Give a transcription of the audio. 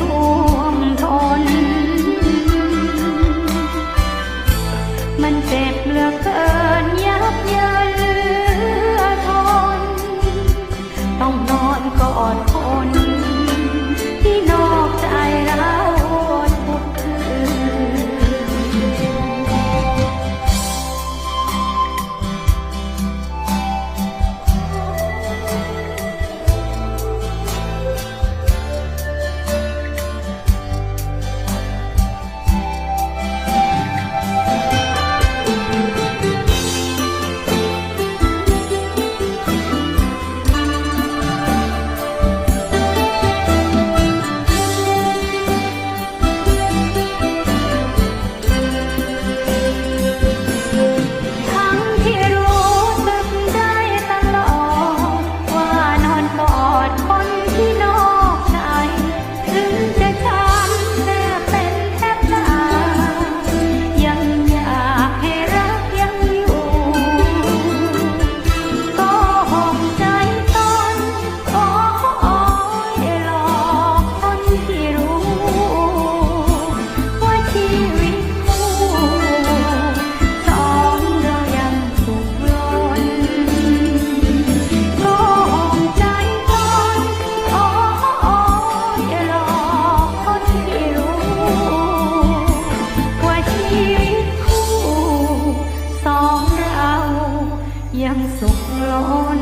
ท่วมทน มันเจ็บเหลือเกินยับเยินเหลือทน ต้องนอนกอดคน สุขล้น